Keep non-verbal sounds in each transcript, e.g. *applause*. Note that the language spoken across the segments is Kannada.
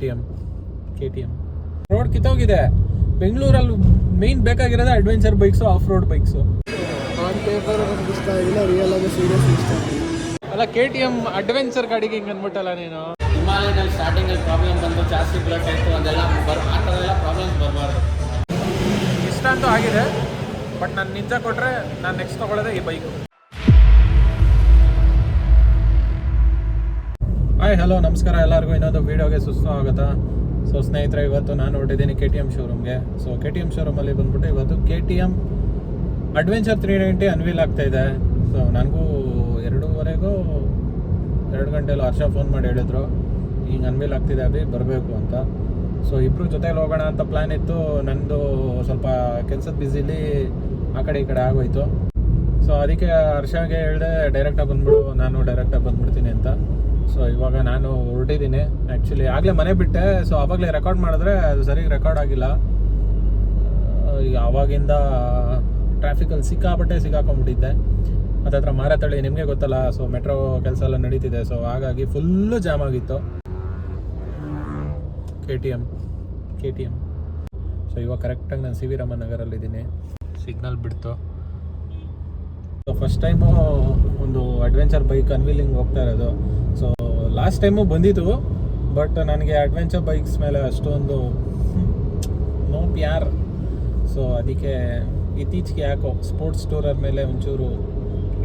T M K T M road ಕಿತ್ತೋಗಿದೆ. ಬೆಂಗಳೂರಲ್ಲಿ ಮೇನ್ ಬೇಕಾಗಿರೋದು adventure bikes off road bikes on paper ನಮ್ಗೆ ಇಷ್ಟ ಇಲ್ಲ ರಿಯಲ್ ಆಗಿ ಸೀರಿಯಸ್ ಇಷ್ಟ ಅಲ್ಲ ಕೆ ಟಿ ಎಂ ಅಡ್ವೆಂಚರ್ ಗಾಡಿಗೆ ಹಿಂಗೆ ಅಂದ್ಬಿಟ್ಟಲ್ಲ ನೀನು? ಹಿಮಾಲಯದಲ್ಲಿ ಸ್ಟಾರ್ಟಿಂಗಲ್ಲಿ ಪ್ರಾಬ್ಲಮ್ ಬಂದು ಜಾಸ್ತಿ ಬ್ಲಡ್ ಆಯಿತು ಅದೆಲ್ಲ ಬರ್ ಆ ಥರ ಎಲ್ಲ ಪ್ರಾಬ್ಲಮ್ಸ್ ಬರಬಾರ್ದು. ಇಷ್ಟ ಅಂತೂ ಆಗಿದೆ ಬಟ್ ನಾನು ನಿಜ ಕೊಟ್ಟರೆ ನಾನು ನೆಕ್ಸ್ಟ್ ತೊಗೊಳ್ಳೋದೇ ಈ ಬೈಕು ಹಾಯ್, ಹಲೋ, ನಮಸ್ಕಾರ ಎಲ್ಲರಿಗೂ. ಇನ್ನೊಂದು ವೀಡಿಯೋಗೆ ಸುಸ್ವಾಗತ. ಸೊ ಸ್ನೇಹಿತರೆ, ಇವತ್ತು ನಾನು ಹೊರಟಿದ್ದೀನಿ ಕೆ ಟಿ ಎಂ ಶೋರೂಮ್ಗೆ ಸೊ ಕೆ ಟಿ ಎಂ ಶೋರೂಮಲ್ಲಿ ಬಂದ್ಬಿಟ್ಟು ಇವತ್ತು K T M adventure three ninety unveil ಆಗ್ತಾಯಿದೆ ಸೊ ನನಗೂ ಎರಡೂವರೆಗೂ ಎರಡು ಗಂಟೆಯಲ್ಲಿ ಹರ್ಷ ಫೋನ್ ಮಾಡಿ ಹೇಳಿದ್ರು. ಈಗ ಅನ್ವೀಲ್ ಆಗ್ತಿದೆ, ಅಭಿ, ಬರಬೇಕು ಅಂತ. ಸೊ ಇಬ್ಬರು ಜೊತೆಲಿ ಹೋಗೋಣ ಅಂತ ಪ್ಲ್ಯಾನ್ ಇತ್ತು. ನಂದು ಸ್ವಲ್ಪ ಕೆಲಸದ ಬ್ಯುಸಿಲಿ ಆ ಕಡೆ ಈ ಕಡೆ ಆಗೋಯ್ತು. ಸೊ ಅದಕ್ಕೆ ಹರ್ಷಾಗೆ ಹೇಳಿದೆ ಡೈರೆಕ್ಟಾಗಿ ಬಂದ್ಬಿಡು. ನಾನು ಡೈರೆಕ್ಟಾಗಿ ಬಂದ್ಬಿಡ್ತೀನಿ ಅಂತ. ಸೊ ಇವಾಗ ನಾನು ಹೊರಟಿದ್ದೀನಿ. ಆ್ಯಕ್ಚುಲಿ ಆಗಲೇ ಮನೆ ಬಿಟ್ಟೆ. ಸೊ ಆವಾಗಲೇ ರೆಕಾರ್ಡ್ ಮಾಡಿದ್ರೆ ಅದು ಸರಿಯಾಗಿ ರೆಕಾರ್ಡ್ ಆಗಿಲ್ಲ. ಆವಾಗಿಂದ ಟ್ರಾಫಿಕಲ್ಲಿ ಸಿಕ್ಕಾಪಟ್ಟೆ ಸಿಕ್ಕಾಕೊಂಡ್ಬಿಟ್ಟಿದ್ದೆ. ಹತ್ತತ್ರ ಮಾರತಳ್ಳಿ ನಿಮಗೆ ಗೊತ್ತಲ್ಲ ಸೊ ಮೆಟ್ರೋ ಕೆಲಸ ಎಲ್ಲ ನಡೀತಿದೆ. ಸೊ ಹಾಗಾಗಿ ಫುಲ್ಲು ಜಾಮ್ ಆಗಿತ್ತು. K T M K T M so ಇವಾಗ ಕರೆಕ್ಟಾಗಿ ನಾನು ಸಿ ವಿ ರಾಮನ್ ನಗರಲ್ಲಿದ್ದೀನಿ ಸಿಗ್ನಲ್ ಬಿಡ್ತು. ಸೊ ಫಸ್ಟ್ ಟೈಮು ಒಂದು ಅಡ್ವೆಂಚರ್ ಬೈಕ್ ಅನ್ವೀಲಿಂಗ್ ಹೋಗ್ತಾ ಇರೋದು. ಲಾಸ್ಟ್ ಟೈಮು ಬಂದಿತ್ತು ಬಟ್ ನನಗೆ ಅಡ್ವೆಂಚರ್ ಬೈಕ್ಸ್ ಮೇಲೆ ಅಷ್ಟೊಂದು ನೋ ಪ್ಯಾರ್ ಸೊ ಅದಕ್ಕೆ ಇತ್ತೀಚೆಗೆ ಯಾಕೋ ಸ್ಪೋರ್ಟ್ಸ್ ಟೂರರ್ ಮೇಲೆ ಒಂಚೂರು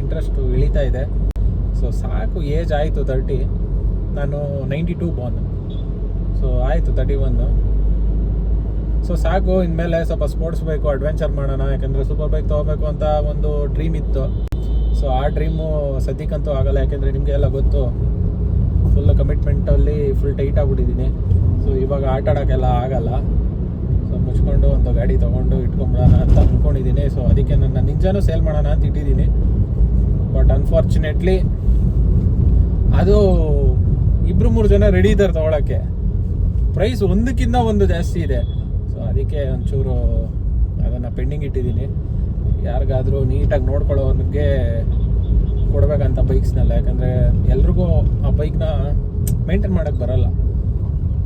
ಇಂಟ್ರೆಸ್ಟು ಇಳಿತಾ ಇದೆ. ಸೊ ಸಾಕು ಏಜ್ ಆಯಿತು ತರ್ಟಿ ನಾನು ನೈಂಟಿ ಟೂ ಬಾನ್ ಸೊ ಆಯಿತು ತರ್ಟಿ ಒನ್ನು ಸೊ ಸಾಕು, ಇನ್ಮೇಲೆ ಸ್ವಲ್ಪ ಸ್ಪೋರ್ಟ್ಸ್ ಬೈಕು ಅಡ್ವೆಂಚರ್ ಮಾಡೋಣ, ಯಾಕಂದರೆ ಸೂಪರ್ ಬೈಕ್ ತೊಗೋಬೇಕು ಅಂತ ಒಂದು ಡ್ರೀಮ್ ಇತ್ತು. ಸೊ ಆ ಡ್ರೀಮು ಸದ್ಯಕ್ಕಂತೂ ಆಗಲ್ಲ, ಯಾಕೆಂದರೆ ನಿಮಗೆಲ್ಲ ಗೊತ್ತು. ಫುಲ್ ಕಮಿಟ್ಮೆಂಟಲ್ಲಿ ಫುಲ್ ಟೈಟ್ ಆಗಿಬಿಟ್ಟಿದ್ದೀನಿ. ಸೊ ಇವಾಗ ಆಟ ಆಡೋಕ್ಕೆಲ್ಲ ಆಗಲ್ಲ. ಸೊ ಮುಚ್ಕೊಂಡು ಒಂದು ಗಾಡಿ ತೊಗೊಂಡು ಇಟ್ಕೊಂಬಿಡೋಣ ಅಂತ ಅಂದ್ಕೊಂಡಿದ್ದೀನಿ ಸೊ ಅದಕ್ಕೆ ನನ್ನ ನಿಂಜಾನು ಸೇಲ್ ಮಾಡೋಣ ಅಂತ ಇಟ್ಟಿದ್ದೀನಿ. ಬಟ್ ಅನ್ಫಾರ್ಚುನೇಟ್ಲಿ ಅದು ಇಬ್ಬರು ಮೂರು ಜನ ರೆಡಿ ಇದ್ದಾರೆ ತೊಗೊಳಕ್ಕೆ. ಪ್ರೈಸ್ ಒಂದಕ್ಕಿಂತ ಒಂದು ಜಾಸ್ತಿ ಇದೆ. ಸೊ ಅದಕ್ಕೆ ಒಂಚೂರು ಅದನ್ನು ಪೆಂಡಿಂಗ್ ಇಟ್ಟಿದ್ದೀನಿ. ಯಾರಿಗಾದರೂ ನೀಟಾಗಿ ನೋಡ್ಕೊಳ್ಳೋನಿಗೆ ಕೊಡಬೇಕಂತ ಬೈಕ್ಸ್ನೆಲ್ಲ ಯಾಕಂದರೆ ಎಲ್ರಿಗೂ ಆ ಬೈಕ್ನ ಮೇಂಟೈನ್ ಮಾಡೋಕ್ಕೆ ಬರಲ್ಲ.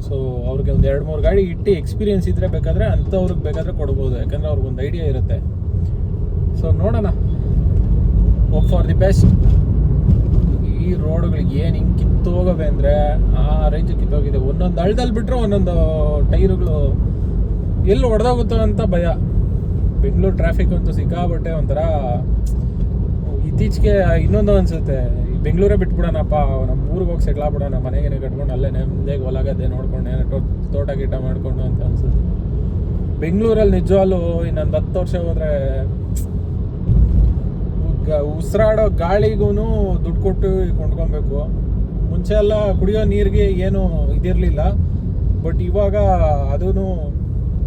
ಸೊ ಅವ್ರಿಗೆ ಒಂದು ಎರಡು ಮೂರು ಗಾಡಿ ಇಟ್ಟು ಎಕ್ಸ್ಪೀರಿಯನ್ಸ್ ಇದ್ದರೆ ಬೇಕಾದರೆ ಅಂಥವ್ರಿಗೆ ಬೇಕಾದರೆ ಕೊಡ್ಬೋದು. ಯಾಕಂದರೆ ಅವ್ರಿಗೊಂದು ಐಡಿಯಾ ಇರುತ್ತೆ. ಸೊ ನೋಡೋಣ. ಹೋಪ್ ಫಾರ್ ದಿ ಬೆಸ್ಟ್ ಈ ರೋಡ್ಗಳಿಗೆ ಏನು ಹಿಂಗೆ ಕಿತ್ತೋಗವೆ ಅಂದರೆ ಆ ರೇಂಜ್ ಕಿತ್ತೋಗಿದೆ. ಒಂದೊಂದು ಹಳ್ದಲ್ಲಿ ಬಿಟ್ಟರೆ ಒಂದೊಂದು ಟೈರುಗಳು ಎಲ್ಲಿ ಹೊಡೆದೋಗುತ್ತೋ ಅಂತ ಭಯ. ಬೆಂಗಳೂರು ಟ್ರಾಫಿಕ್ ಅಂತೂ ಸಿಕ್ಕಾಬಟ್ಟೆ ಒಂಥರ ಇತ್ತೀಚೆಗೆ ಇನ್ನೊಂದು ಅನಿಸುತ್ತೆ ಬೆಂಗಳೂರೇ ಬಿಟ್ಬಿಡೋಣಪ್ಪ ನಮ್ಮ ಊರಿಗೆ ಹೋಗಿ ಸೆಟ್ಲ್ ಆಗ್ಬಿಡೋಣ, ಮನೆಗೇನೆ ಕಟ್ಕೊಂಡು ಅಲ್ಲೇ ನೆಮ್ಮದಿಯಾಗಿ ಹೊಲಗದ್ದೆ ನೋಡ್ಕೊಂಡು, ಏನೋ ತೋಟ ಗೀಟ ಮಾಡಿಕೊಂಡು ಅಂತ ಅನ್ಸುತ್ತೆ. ಬೆಂಗಳೂರಲ್ಲಿ ನಿಜವಾಗ್ಲೂ ಇನ್ನೊಂದು ಹತ್ತು ವರ್ಷ ಹೋದ್ರೆ ಉಸಿರಾಡೋ ಗಾಳಿಗೂ ದುಡ್ಡು ಕೊಟ್ಟು ಕೊಂಡ್ಕೊಬೇಕು. ಮುಂಚೆ ಎಲ್ಲ ಕುಡಿಯೋ ನೀರಿಗೆ ಏನು ಇದಿರಲಿಲ್ಲ, ಬಟ್ ಇವಾಗ ಅದೂ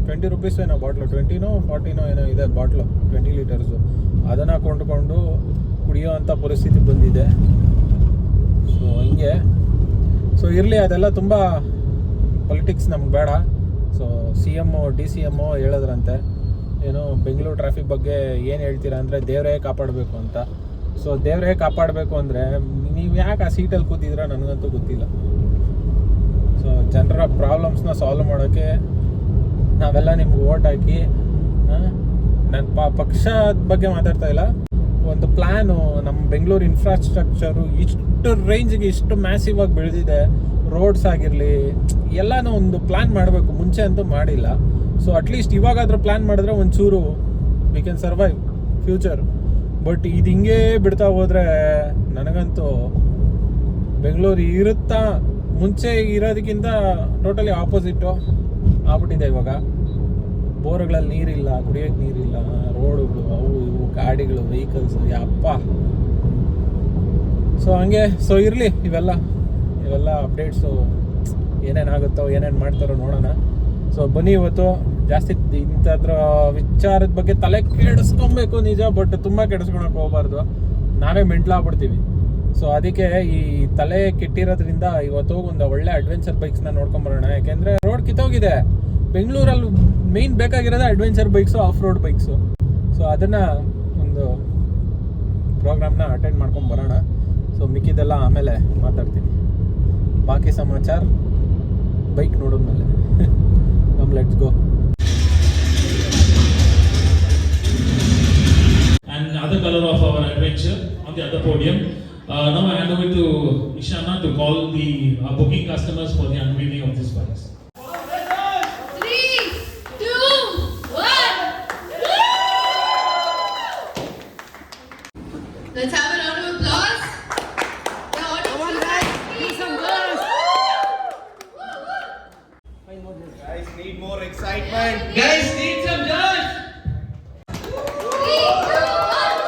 ಟ್ವೆಂಟಿ ರುಪೀಸ್ ಏನೋ ಬಾಟ್ಲು, ಟ್ವೆಂಟಿನೋ ಫಾರ್ಟಿನೋ ಏನೋ ಇದೆ ಬಾಟ್ಲು, ಟ್ವೆಂಟಿ ಲೀಟರ್ಸು. ಅದನ್ನು ಕೊಂಡ್ಕೊಂಡು ಕುಡಿಯೋ ಅಂಥ ಪರಿಸ್ಥಿತಿ ಬಂದಿದೆ. ಸೊ ಹಿಂಗೆ. ಸೊ ಇರಲಿ, ಅದೆಲ್ಲ ತುಂಬ ಪೊಲಿಟಿಕ್ಸ್ ನಮ್ಗೆ ಬೇಡ. So C M D C M ಹೇಳಿದ್ರಂತೆ, ಏನು ಬೆಂಗಳೂರು ಟ್ರಾಫಿಕ್ ಬಗ್ಗೆ ಏನು ಹೇಳ್ತೀರಾ ಅಂದರೆ ದೇವರೇ ಕಾಪಾಡಬೇಕು ಅಂತ. ಸೊ ದೇವರೇ ಕಾಪಾಡಬೇಕು ಅಂದರೆ ನೀವು ಯಾಕೆ ಆ ಸೀಟಲ್ಲಿ ಕೂತಿದ್ದೀರಾ ನನಗಂತೂ ಗೊತ್ತಿಲ್ಲ. ಸೊ ಜನರ ಪ್ರಾಬ್ಲಮ್ಸ್ನ ಸಾಲ್ವ್ ಮಾಡೋಕ್ಕೆ ನಾವೆಲ್ಲ ನಿಮ್ಗೆ ಓಟ್ ಹಾಕಿ ನನ್ನ ಪ, ಪಕ್ಷದ ಬಗ್ಗೆ ಮಾತಾಡ್ತಾ ಇಲ್ಲ. ಒಂದು ಪ್ಲ್ಯಾನು ನಮ್ಮ ಬೆಂಗಳೂರು ಇನ್ಫ್ರಾಸ್ಟ್ರಕ್ಚರು ಇಷ್ಟು ರೇಂಜ್ಗೆ ಇಷ್ಟು ಮ್ಯಾಸಿವ್ ಆಗಿ ಬೆಳೆದಿದೆ ರೋಡ್ಸ್ ಆಗಿರಲಿ, ಎಲ್ಲನೂ ಒಂದು ಪ್ಲ್ಯಾನ್ ಮಾಡಬೇಕು, ಮುಂಚೆ ಅಂತೂ ಮಾಡಿಲ್ಲ. ಸೊ ಅಟ್ಲೀಸ್ಟ್ ಇವಾಗಾದರೂ ಪ್ಲ್ಯಾನ್ ಮಾಡಿದ್ರೆ ಒಂಚೂರು we can survive future but ಇದು ಹಿಂಗೆ ಬಿಡ್ತಾ ಹೋದರೆ ನನಗಂತೂ ಬೆಂಗಳೂರು ಇರುತ್ತಾ ಮುಂಚೆ ಇರೋದಕ್ಕಿಂತ ಟೋಟಲಿ ಆಪೋಸಿಟ್ಟು ಆಗ್ಬಿಟ್ಟಿದೆ ಇವಾಗ. ಬೋರ್ಗಳಲ್ಲಿ ನೀರಿಲ್ಲ ಕುಡಿಯೋಕ್ಕೆ ನೀರಿಲ್ಲ, ರೋಡುಗಳು ಅವು ಇವು, ಗಾಡಿಗಳು ವೆಹಿಕಲ್ಸ್ ಯಪ್ಪ. ಸೊ ಹಂಗೆ ಸೊ ಇರಲಿ ಇವೆಲ್ಲ ಇವೆಲ್ಲ ಅಪ್ಡೇಟ್ಸು ಏನೇನು ಆಗುತ್ತೋ, ಏನೇನು ಮಾಡ್ತಾರೋ ನೋಡೋಣ. ಸೊ ಬನ್ನಿ ಇವತ್ತು, ಜಾಸ್ತಿ ಇಂಥದ್ರ ವಿಚಾರದ ಬಗ್ಗೆ ತಲೆ ಕೆಡಿಸ್ಕೊಬೇಕು ನಿಜ ಬಟ್ ತುಂಬ ಕೆಡಿಸ್ಕೊಳಕ್ಕೆ ಹೋಗ್ಬಾರ್ದು. ನಾವೇ ಮೆಂಟ್ಲಾಗ್ಬಿಡ್ತೀವಿ ಸೊ ಅದಕ್ಕೆ ಈ ತಲೆ ಕೆಟ್ಟಿರೋದ್ರಿಂದ ಇವತ್ತು ಒಂದು ಒಳ್ಳೆ ಅಡ್ವೆಂಚರ್ ಬೈಕ್ಸ್ನ ನೋಡ್ಕೊಂಬರೋಣ ಯಾಕೆಂದರೆ ರೋಡ್ ಕಿತ್ತೋಗಿದೆ. ಬೆಂಗಳೂರಲ್ಲಿ ಮೇನ್ ಬೇಕಾಗಿರೋದು adventure bikes off road bikes so ಅದನ್ನು ಒಂದು ಪ್ರೋಗ್ರಾಮ್ನ ಅಟೆಂಡ್ ಮಾಡ್ಕೊಂಡು ಬರೋಣ. ಸೊ ಮಿಕ್ಕಿದೆಲ್ಲ ಆಮೇಲೆ ಮಾತಾಡ್ತೀನಿ. ಬಾಕಿ ಸಮಾಚಾರ ಬೈಕ್ ನೋಡಿದ ಮೇಲೆ. ನಮ್ಮ let's go and other colour of our adventure on the other podium ನಮ್ಮ hand over to Ishan to call the booking customers excitement. Guys, need some joy! Three, two, one.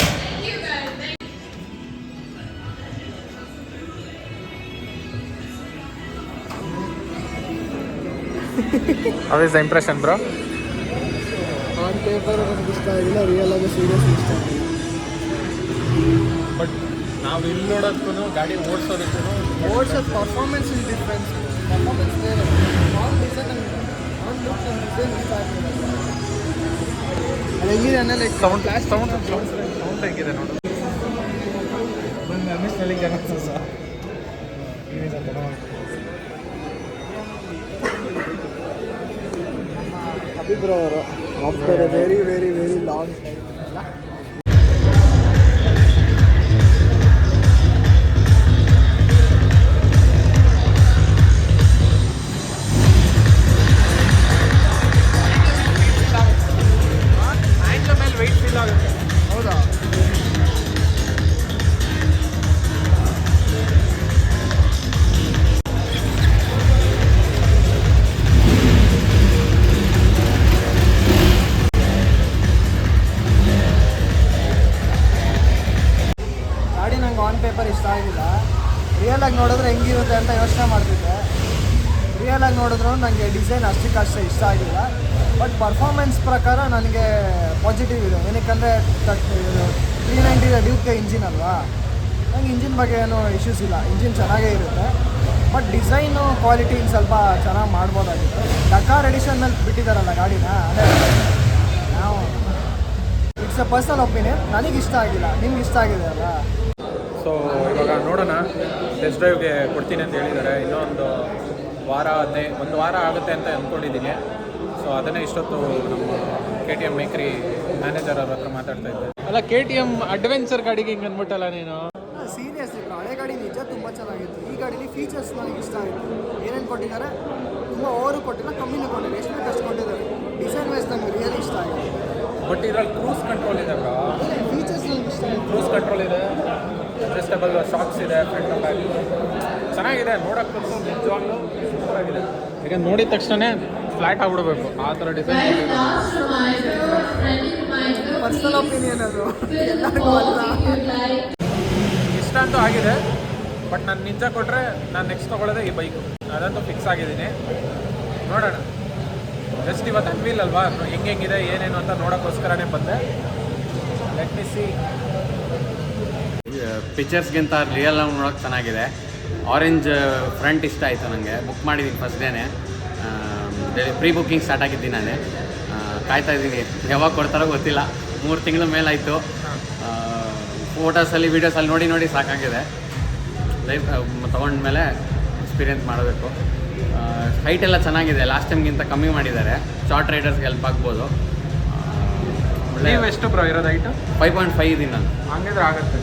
Thank you guys. Thank how is the impression bro on paper ನನಗೆ ಇಷ್ಟ ಆಗಿಲ್ಲ ರಿಯಲ್ ಆಗಿ ಸೀರಿಯಸ್ ಇಷ್ಟ ಆಗಿಲ್ಲ ಬಟ್ ನಾವು ಇಲ್ಲಿ ನೋಡೋದಕ್ಕೂ ಗಾಡಿ ಓಡಿಸೋದಕ್ಕೂ ಓಡಿಸೋದು ಪರ್ಫಾರ್ಮೆನ್ಸ್ ಇಸ್ ಡಿಫ್ರೆನ್ಸ್ ಪರ್ಫಾರ್ಮೆನ್ಸ್ ಬೇರೆ. ಆನ್ ಡಿಸೈನ್ ಆನ್ ಲುಕ್ ಇಷ್ಟ ಹೆಂಗಿದೆ like sound sound sound sound ಹೇಗಿದೆ ನೋಡು. ಅಭಿಬ್ರೋ ಅವರು. After a very very very long time design ಅಷ್ಟು ಇಷ್ಟ ಆಗಿಲ್ಲ. ಬಟ್ ಪರ್ಫಾರ್ಮೆನ್ಸ್ ಪ್ರಕಾರ ನನಗೆ ಪಾಸಿಟಿವ್ ಇದೆ. ಏನಕ್ಕಂದರೆ ತ್ರೀ ನೈಂಟಿ ಡ್ಯೂಕ್ಗೆ ಇಂಜಿನ್ ಅಲ್ವಾ? ನಂಗೆ ಇಂಜಿನ್ ಬಗ್ಗೆ ಏನೂ ಇಶ್ಯೂಸ್ ಇಲ್ಲ. ಇಂಜಿನ್ ಚೆನ್ನಾಗೇ ಇರುತ್ತೆ. ಬಟ್ ಡಿಸೈನು ಕ್ವಾಲಿಟಿ ಸ್ವಲ್ಪ ಚೆನ್ನಾಗಿ ಮಾಡ್ಬೋದಾಗಿತ್ತು. ಡಕಾರ್ ಎಡಿಷನ್ನಲ್ಲಿ ಬಿಟ್ಟಿದ್ದಾರಲ್ಲ ಗಾಡಿನ? ಅದೇ. ನಾವು ಇಟ್ಸ್ ಅ ಪರ್ಸನಲ್ ಒಪಿನಿಯನ್ ನನಗೆ ಇಷ್ಟ ಆಗಿಲ್ಲ. ನಿಮ್ಗೆ ಇಷ್ಟ ಆಗಿದೆ ಅಲ್ಲ? ಸೊ ಇವಾಗ ನೋಡೋಣ. ಟೆಸ್ಟ್ ಡ್ರೈವ್ಗೆ ಕೊಡ್ತೀನಿ ಅಂತ ಹೇಳಿದ್ದಾರೆ. ಇನ್ನೊಂದು ವಾರ ಹದಿನೈ ಒಂದು ವಾರ ಆಗುತ್ತೆ ಅಂತ ಅಂದ್ಕೊಂಡಿದ್ದೀನಿ ಸೊ ಅದನ್ನೇ ಇಷ್ಟೊತ್ತು ನಮ್ಮ ಕೆ ಟಿ ಎಂ ಮೇಕ್ರಿ ಮ್ಯಾನೇಜರ್ ಅವ್ರ ಹತ್ರ ಮಾತಾಡ್ತಾ ಇದ್ದೆ. ಅಲ್ಲ ಕೆ ಟಿ ಎಂ ಅಡ್ವೆಂಚರ್ ಗಾಡಿಗೆ ಹಿಂಗೆ ಅಂದ್ಬಿಟ್ಟಲ್ಲ ನೀನು? ಸೀರಿಯಸ್ ಹಳೆ ಗಾಡಿ ನಿಜ ತುಂಬ ಚೆನ್ನಾಗಿತ್ತು. ಈ ಗಾಡಿಲಿ ಫೀಚರ್ಸ್ ನನಗೆ ಇಷ್ಟ ಆಯಿತು. ಏನೇನು ಕೊಟ್ಟಿದ್ದಾರೆ? ತುಂಬ ಓವರು ಕೊಟ್ಟಿಲ್ಲ ಕಮ್ಮಿನೂ ಕೊಟ್ಟಿಲ್ಲ. ಎಷ್ಟು ಬೇಕು ಅಷ್ಟು ಕೊಟ್ಟಿದ್ದಾರೆ. ಡಿಸೈನ್ ವೈಸ್ ನನಗೆ ರಿಯಲ್ ಇಷ್ಟ ಆಯಿತು. ಬಟ್ ಇದ್ರಲ್ಲಿ ಕ್ರೂಸ್ ಕಂಟ್ರೋಲ್ ಇದೆ ಫೀಚರ್ಸ್ ನನಗೆ ಇಷ್ಟ ಆಯಿತು. ಕ್ರೂಸ್ ಕಂಟ್ರೋಲ್ ಇದೆ. ಅಡ್ಜಸ್ಟಬಲ್ ಶಾಕ್ಸ್ ಇದೆ ಫ್ರಂಟ್ ಬ್ಯಾಕ್ ಚೆನ್ನಾಗಿದೆ ನೋಡೋಕ್ಕೂ ನಿಜವಾಗ್ಲೂ ಸೂಪರ್ ಆಗಿದೆ ಈಗ ನೋಡಿದ ತಕ್ಷಣ ಫ್ಲಾಟ್ ಆಗ್ಬಿಡ್ಬೇಕು ಆ ಥರ ಡಿಸೈನ್ ಪರ್ಸನಲ್ ಒಪಿನಿಯನ್ ಅದು. ಇಷ್ಟ ಅಂತೂ ಆಗಿದೆ ಬಟ್ ನಾನು ನಿಜ ಕೊಟ್ಟರೆ ನಾನು ನೆಕ್ಸ್ಟ್ ತೊಗೊಳ್ಳೋದೇ ಈ ಬೈಕು ಅದಂತೂ ಫಿಕ್ಸ್ ಆಗಿದ್ದೀನಿ. ನೋಡೋಣ. ಜಸ್ಟ್ ಇವತ್ತು ಅನ್ವೀಲ್ ಅಲ್ವಾ? ಹೆಂಗೆ ಹೆಂಗಿದೆ ಏನೇನು ಅಂತ ನೋಡೋಕ್ಕೋಸ್ಕರನೇ ಬಂದೆ. ಲೆಟ್ ಮಿ ಸಿ ಪಿಕ್ಚರ್ಸ್ಗಿಂತ ರಿಯಲ್ ಆಗಿ ನೋಡೋಕೆ ಚೆನ್ನಾಗಿದೆ. ಆರೆಂಜ್ ಫ್ರಂಟ್ ಇಷ್ಟ ಆಯಿತು ನನಗೆ ಬುಕ್ ಮಾಡಿದ್ದೀನಿ ಫಸ್ಟ್ ಡೇನೆ ಪ್ರೀ ಬುಕ್ಕಿಂಗ್ ಸ್ಟಾರ್ಟ್ ಆಗಿದ್ದೀನಿ ನಾನೇ ಕಾಯ್ತಾ ಇದ್ದೀನಿ. ಯಾವಾಗ ಕೊಡ್ತಾರೋ ಗೊತ್ತಿಲ್ಲ. ಮೂರು ತಿಂಗಳ ಮೇಲಾಯಿತು. ಫೋಟೋಸಲ್ಲಿ ವೀಡಿಯೋಸಲ್ಲಿ ನೋಡಿ ನೋಡಿ ಸಾಕಾಗಿದೆ. ಲೈಫ್ ತೊಗೊಂಡ್ಮೇಲೆ ಎಕ್ಸ್ಪೀರಿಯೆನ್ಸ್ ಮಾಡಬೇಕು. ಹೈಟ್ ಎಲ್ಲ ಚೆನ್ನಾಗಿದೆ. ಲಾಸ್ಟ್ ಟೈಮ್ಗಿಂತ ಕಮ್ಮಿ ಮಾಡಿದ್ದಾರೆ. ಶಾರ್ಟ್ ರೈಡರ್ಸ್ಗೆ ಹೆಲ್ಪ್ ಆಗ್ಬೋದು. ಒಳ್ಳೆ ಎಷ್ಟು ಬ್ರೋ ಇರೋದು ಐಟು ಫೈವ್ ಪಾಯಿಂಟ್ ಫೈವ್ ಇದ್ದೀನಿ ನಾನು. ಹಂಗಿದ್ರೆ ಆಗುತ್ತೆ.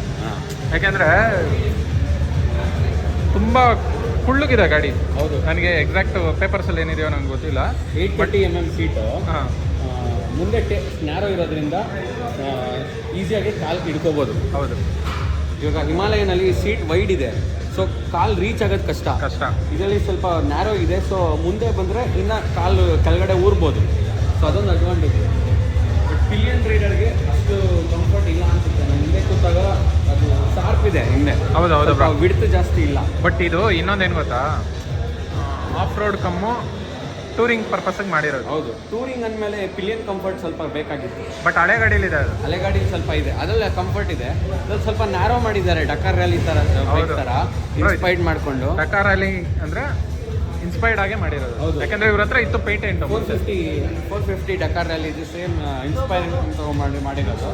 ಯಾಕೆಂದರೆ ತುಂಬ ಕುಳ್ಳುಗಿದೆ ಗಾಡಿ. ಹೌದು. ನನಗೆ ಎಕ್ಸಾಕ್ಟ್ ಪೇಪರ್ಸಲ್ಲಿ ಏನಿದೆಯೋ ನಂಗೆ ಗೊತ್ತಿಲ್ಲ. Eight forty M M seat ಹಾಂ. ಮುಂದೆ ಟೆ ನ್ಯಾರೋ ಇರೋದ್ರಿಂದ ಈಸಿಯಾಗಿ ಕಾಲು ಹಿಡ್ಕೋಬೋದು. ಹೌದು. ಇವಾಗ ಹಿಮಾಲಯನಲ್ಲಿ ಸೀಟ್ ವೈಡ್ ಇದೆ. ಸೊ ಕಾಲು ರೀಚ್ ಆಗೋದು ಕಷ್ಟ. ಕಷ್ಟ. ಇದರಲ್ಲಿ ಸ್ವಲ್ಪ ನ್ಯಾರೋ ಇದೆ. ಸೊ ಮುಂದೆ ಬಂದರೆ ಇನ್ನು ಕಾಲು ಕೆಳಗಡೆ ಊರ್ಬೋದು. ಸೊ ಅದೊಂದು ಅಡ್ವಾಂಟೇಜ್ ಬಟ್ ಪಿಲಿಯನ್ ರೈಡರ್ಗೆ ಅಷ್ಟು ಕಂಫರ್ಟ್ ಇಲ್ಲ ಅನ್ಸುತ್ತೆ. ನಾನು ಹಿಂದೆ ಕೂತಾಗ ಶಾರ್ಪ್ ಇದೆ ಹಿಂದೆ ಹೌದು, ಹೌದು ಬಿಡ್ತು ವಿಡ್ತ್ ಜಾಸ್ತಿ ಇಲ್ಲ. ಬಟ್ ಇದು ಇನ್ನೊಂದೇನು ಗೊತ್ತಾ? ಆಫ್ ರೋಡ್ ಕಮ್ಮು ಟೂರಿಂಗ್ ಪರ್ಪಸ್ಗೆ ಮಾಡಿರೋದು. ಹೌದು. ಟೂರಿಂಗ್ ಅಂದಮೇಲೆ ಪಿಲಿಯನ್ ಕಂಫರ್ಟ್ ಸ್ವಲ್ಪ ಬೇಕಾಗಿತ್ತು. ಬಟ್ ಹಳೆ ಇದೆ ಅದು. ಹಳೆಗಾಡಿ ಸ್ವಲ್ಪ ಇದೆ. ಅದ್ರಲ್ಲಿ ಕಂಫರ್ಟ್ ಇದೆ. ಅದ್ರಲ್ಲಿ ಸ್ವಲ್ಪ ನ್ಯಾರೋ ಮಾಡಿದ್ದಾರೆ. ಡಕಾರ್ ರ್ಯಾಲಿ ತರ ಇನ್ಸ್ಪೈರ್ಡ್ ಮಾಡ್ಕೊಂಡು. ರ್ಯಾಲಿ ಅಂದರೆ ಇನ್ಸ್ಪೈರ್ಡ್ ಆಗೇ ಮಾಡಿರೋದು. ಹೌದು. ಯಾಕಂದ್ರೆ ಇವ್ರ ಹತ್ರ ಇತ್ತು patent four fifty four fifty Dakar rally ಇದು ಸೇಮ್ ಇನ್ಸ್ಪೈರ್ ತಗೊಂಡು ಮಾಡಿರೋದು.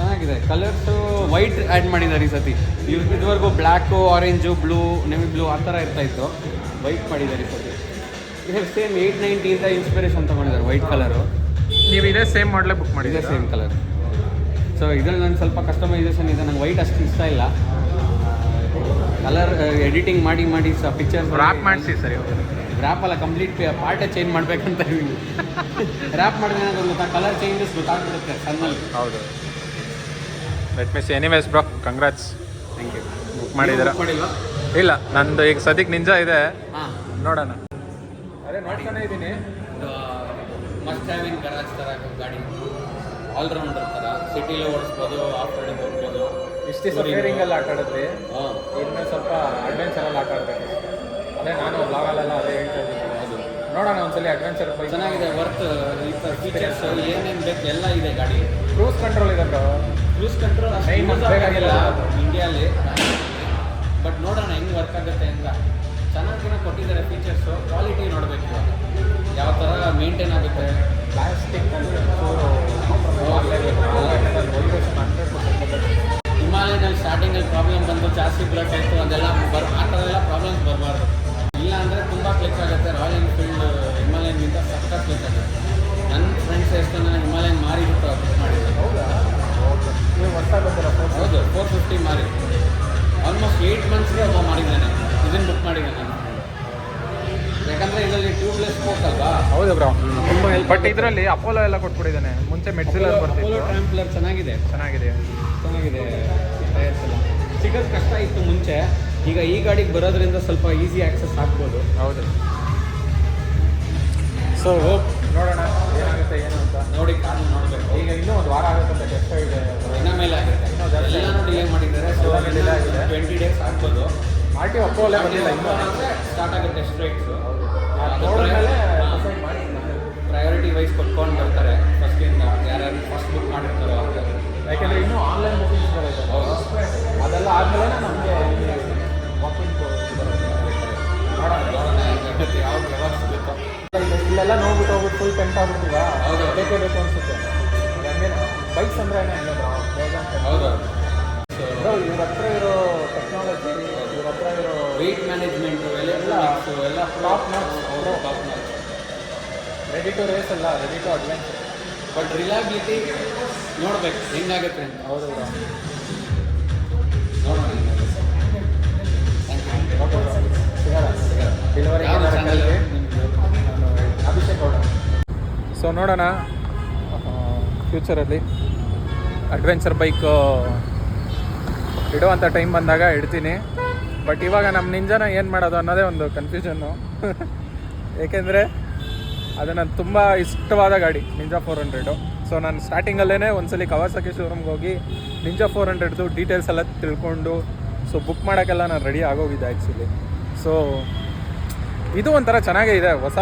ಚೆನ್ನಾಗಿದೆ. ಕಲರ್ಸು ವೈಟ್ ಆ್ಯಡ್ ಮಾಡಿದ್ದಾರೆ ಈ ಸತಿ. ಇವ್ ಇದುವರೆಗೂ black orange blue navy blue ಆ ಥರ ಇರ್ತಾ ಇತ್ತು. ವೈಟ್ ಮಾಡಿದ್ದಾರೆ ಈ ಸತಿ. ಇದು ಸೇಮ್ ಏಯ್ಟ್ ನೈಂಟಿಯಿಂದ ಇನ್ಸ್ಪಿರೇಷನ್ ತೊಗೊಂಡಿದ್ದಾರೆ ವೈಟ್ ಕಲರು ನೀವು ಇದೇ ಸೇಮ್ ಮಾಡಲೇ ಬುಕ್ ಇದೇ ಸೇಮ್ ಕಲರ್ ಸೊ ಇದ್ರಲ್ಲಿ ನಾನು ಸ್ವಲ್ಪ ಕಸ್ಟಮೈಸೇಷನ್ ಇದೆ. ನಂಗೆ ವೈಟ್ ಅಷ್ಟು ಇಷ್ಟ ಇಲ್ಲ. ಕಲರ್ ಎಡಿಟಿಂಗ್ ಮಾಡಿ ಮಾಡಿ ಸ ಪಿಕ್ಚರ್ಸ್ ರ್ಯಾಪ್ ಮಾಡಿಸಿ ಸರಿ ರ್ಯಾಪ್ ಅಲ್ಲ ಕಂಪ್ಲೀಟ್ ಪಾರ್ಟೇ ಚೇಂಜ್ ಮಾಡಬೇಕಂತ ಹೇಳಿ ರ್ಯಾಪ್ ಮಾಡಿದ್ರೆ ಕಲರ್ ಚೇಂಜಸ್ ಗೊತ್ತಾಗ್ಬಿಡುತ್ತೆ ಸಣ್ಣಲ್ಲಿ ಹೌದು. Let miss anyways bro congrats thank you book ಮಾಡಿದ್ದೀರಾ? ಇಲ್ಲ ನಂದು ಈಗ ಸದ್ಯಕ್ಕೆ ನಿಂಜ ಇದೆ. ನೋಡೋಣ. ಅದೇ ನೋಡ್ತಾನೆ ಇದ್ದೀನಿ. ಮಸ್ಟ್ ಹ್ಯಾವ್ ಇನ್ ಗರಾಜ್ ಥರ ಗಾಡಿ. ಆಲ್ರೌಂಡರ್ ಥರ ಸಿಟಿಲಿ ಓಡಿಸ್ಬೋದು ಆಫ್ ರೋಡಿಗೆ ಹೋಗ್ಬೋದು ಇಷ್ಟು ದಿವಸ ಫೇರಿಂಗಲ್ಲಿ ಆಟ ಆಡಿದ್ವಿ ಇನ್ನು ಸ್ವಲ್ಪ ಅಡ್ವೆಂಚರಲ್ಲಿ ಆಟ ಆಡಬೇಕು ಅದೇ ನಾನು ಬ್ಲಾಗಲ್ಲೆಲ್ಲ ಅದೇ ಹೇಳ್ತಾ ಇದ್ದೀನಿ. ಹೌದು. ನೋಡೋಣ ಒಂದ್ಸಲಿ ಅಡ್ವೆಂಚರ್ ಚೆನ್ನಾಗಿದೆ ವರ್ತ್ ಫೀಚರ್ಸ್ ಏನೇನು ಬೇಕು ಎಲ್ಲ ಇದೆ ಗಾಡಿ. ಕ್ರೂಸ್ ಕಂಟ್ರೋಲ್ ಇದೆ ಬ್ರೋ ಕ್ರೂಸ್ ಕಂಟ್ರೋಲ್. ಆಗಿಲ್ಲ ಇಂಡಿಯಲ್ಲಿ ಬಟ್ ನೋಡೋಣ ಹೆಂಗೆ ವರ್ಕ್ ಆಗುತ್ತೆ ಅಂತ. ಚೆನ್ನಾಗಿ ಕೊಟ್ಟಿದ್ದಾರೆ ಫೀಚರ್ಸು ಕ್ವಾಲಿಟಿ ನೋಡಬೇಕು ಯಾವ ಥರ ಮೇಂಟೈನ್ ಆಗುತ್ತೆ. ಪ್ಲಾಸ್ಟಿಕ್ ಹಿಮಾಲಯನಲ್ಲಿ ಸ್ಟಾರ್ಟಿಂಗಲ್ಲಿ ಪ್ರಾಬ್ಲಮ್ ಬಂದು ಜಾಸ್ತಿ ಬ್ಲಡ್ ಆಯಿತು ಅದೆಲ್ಲ ಬರ್ ಆ ಥರ ಎಲ್ಲ ಪ್ರಾಬ್ಲಮ್ಸ್ ಬರಬಾರ್ದು. ಇಲ್ಲ ಅಂದರೆ ತುಂಬ ಕ್ಲಿಕ್ ಆಗುತ್ತೆ. ರಾಯಲ್ ಎನ್ಫೀಲ್ಡ್ ಹಿಮಾಲಯನ್ಗಿಂತ ಸಖತ್ ಕ್ಲಿಕ್ ಆಗುತ್ತೆ. ನನ್ನ ಫ್ರೆಂಡ್ಸ್ ಎಷ್ಟು ನಾನು ಹಿಮಾಲಯನ್ ನೀವು ಹೊಸ ಬಂದಿರೋ ಹೌದು? ಫೋರ್ ಫಿಫ್ಟಿ ಮಾರಿ. ಆಲ್ಮೋಸ್ಟ್ ಏಯ್ಟ್ ಮಂತ್ಸ್ಗೆ ಒಬ್ಬ ಮಾಡಿದ್ದಾನೆ. ಇದನ್ನು ಬುಕ್ ಮಾಡಿದ್ದಾನೆ ನಾನು. ಯಾಕಂದರೆ ಇದರಲ್ಲಿ ಟ್ಯೂಬ್ಲೆಸ್ ಸ್ಪೋಕ್ ಅಲ್ವಾ? ಹೌದು ಬ್ರೋ ಬಟ್ ಇದರಲ್ಲಿ ಅಪೋಲೋ ಎಲ್ಲ ಕೊಟ್ಬಿಟ್ಟಿದ್ದಾನೆ. ಮುಂಚೆ ಮೆಡ್ಸಿಲರ್ ಅಪೋಲೋ ಟ್ರಾಂಪ್ಲರ್ ಚೆನ್ನಾಗಿದೆ. ಚೆನ್ನಾಗಿದೆ. ಚೆನ್ನಾಗಿದೆ. ಟೈರ್ಸ್ ಎಲ್ಲ ಸಿಗೋದು ಕಷ್ಟ ಇತ್ತು ಮುಂಚೆ. ಈಗ ಈ ಗಾಡಿಗೆ ಬರೋದ್ರಿಂದ ಸ್ವಲ್ಪ ಈಸಿ ಆಕ್ಸೆಸ್ ಆಗ್ಬೋದು. ಹೌದು. ಸೊ ಹೋಪ್ ನೋಡೋಣ. ನೋಡಿ ಕಾರ್ ನೋಡಬೇಕು ಈಗ ಇನ್ನೂ ಒಂದು ವಾರ ಆಗುತ್ತೆ ಟೆಸ್ಟ್ ಇದೆ ಇನ್ನೂ ಮೇಲೆ ಆಗುತ್ತೆ ಎಲ್ಲನೂ ಡಿಲೇ ಮಾಡಿದ್ದಾರೆ ಸೊ ಡಿಲೇ ಆಗಿದೆ. ಟ್ವೆಂಟಿ ಡೇಸ್ ಆಗ್ಬೋದು ಆರ್ ಟಿ ಅಪೋಲೇ ಬಂದಿಲ್ಲ ಇನ್ನೂ ಸ್ಟಾರ್ಟ್ ಆಗುತ್ತೆ ಸ್ಟ್ರೈಕ್ಸು ನೋಡಿದ್ಮೇಲೆ decide ಮಾಡಿ ಪ್ರಯಾರಿಟಿ ವೈಸ್ ಕೊಟ್ಕೊಂಡು ಬರ್ತಾರೆ ಫಸ್ಟಿಂದ ಯಾರ್ಯಾರು ಫಸ್ಟ್ ಬುಕ್ ಮಾಡಿರ್ತಾರೋ ಅವ್ರಿಗೆ ಯಾಕೆಂದ್ರೆ ಇನ್ನೂ ಆನ್ಲೈನ್ ಬುಕ್ಕಿಂಗ್ಸ್ ಬರುತ್ತೆ ಅದೆಲ್ಲ ಆದಮೇಲೆ ನಮಗೆ ವಾಕಿಂಗ್ ಬರುತ್ತೆ ನೋಡೋಣ ಸಿಗುತ್ತೋ ಈಗ ಇಲ್ಲೆಲ್ಲ ನೋಡ್ಬಿಟ್ಟು ಫುಲ್ ಟೆಂಟ್ ಆಗ್ಬಿಡ್ತೀವ ಹೌದು. ಬೇಕೇ ಬೇಕು ಅನ್ಸುತ್ತೆ. ಹಂಗೆ ಬೈಕ್ಸ್ ಅಂದ್ರೆ ಹೌದು. ಇವ್ರ ಹತ್ರ ಇರೋ ಟೆಕ್ನಾಲಜಿ ಇವ್ರ ಹತ್ರ ಇರೋ ವೆಯ್ಟ್ ಮ್ಯಾನೇಜ್ಮೆಂಟು ಎಲ್ಲ ಎಲ್ಲ ಫ್ಲಾಪ್ notch. ಅವರು top notch ready to race ಅಲ್ಲ ready to adventure but reliability ನೋಡ್ಬೇಕು ಹೆಂಗಾಗುತ್ತೆ ಅಂತ. ಹೌದು ಸೊ ನೋಡೋಣ ಫ್ಯೂಚರಲ್ಲಿ ಅಡ್ವೆಂಚರ್ ಬೈಕ್ ಇಡುವಂಥ ಟೈಮ್ ಬಂದಾಗ ಇಡ್ತೀನಿ. ಬಟ್ ಇವಾಗ ನಮ್ಮ ನಿಂಜನ ಏನು ಮಾಡೋದು ಅನ್ನೋದೇ ಒಂದು ಕನ್ಫ್ಯೂಷನ್ನು *laughs* ಏಕೆಂದರೆ ಅದು ನನ್ನ ತುಂಬ ಇಷ್ಟವಾದ ಗಾಡಿ ನಿಂಜಾ ಫೋರ್ ಹಂಡ್ರೆಡು ಸೊ ನಾನು ಸ್ಟಾರ್ಟಿಂಗಲ್ಲೇ ಒಂದ್ಸಲಿ ಕವಾಸಕಿ ಶೋರೂಮ್ಗೆ ಹೋಗಿ ನಿಂಜಾ ಫೋರ್ ಹಂಡ್ರೆಡ್ದು ಡೀಟೇಲ್ಸ್ ಎಲ್ಲ ತಿಳ್ಕೊಂಡು ಸೊ ಬುಕ್ ಮಾಡೋಕ್ಕೆಲ್ಲ ನಾನು ರೆಡಿ ಆಗೋಗಿದ್ದೆ ಆ್ಯಕ್ಚುಲಿ ಸೊ ಇದು ಒಂಥರ ಚೆನ್ನಾಗೇ ಇದೆ, ಹೊಸ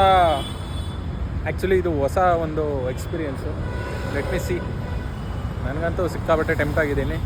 ಆ್ಯಕ್ಚುಲಿ ಇದು ಹೊಸ ಒಂದು ಎಕ್ಸ್ಪೀರಿಯೆನ್ಸು ಲೆಟ್ ಮಿ ಸಿ ನನಗಂತೂ ಸಿಕ್ಕಾಬಟ್ಟೆ ಟೆಂಪ್ಟ್ ಆಗಿದ್ದೀನಿ.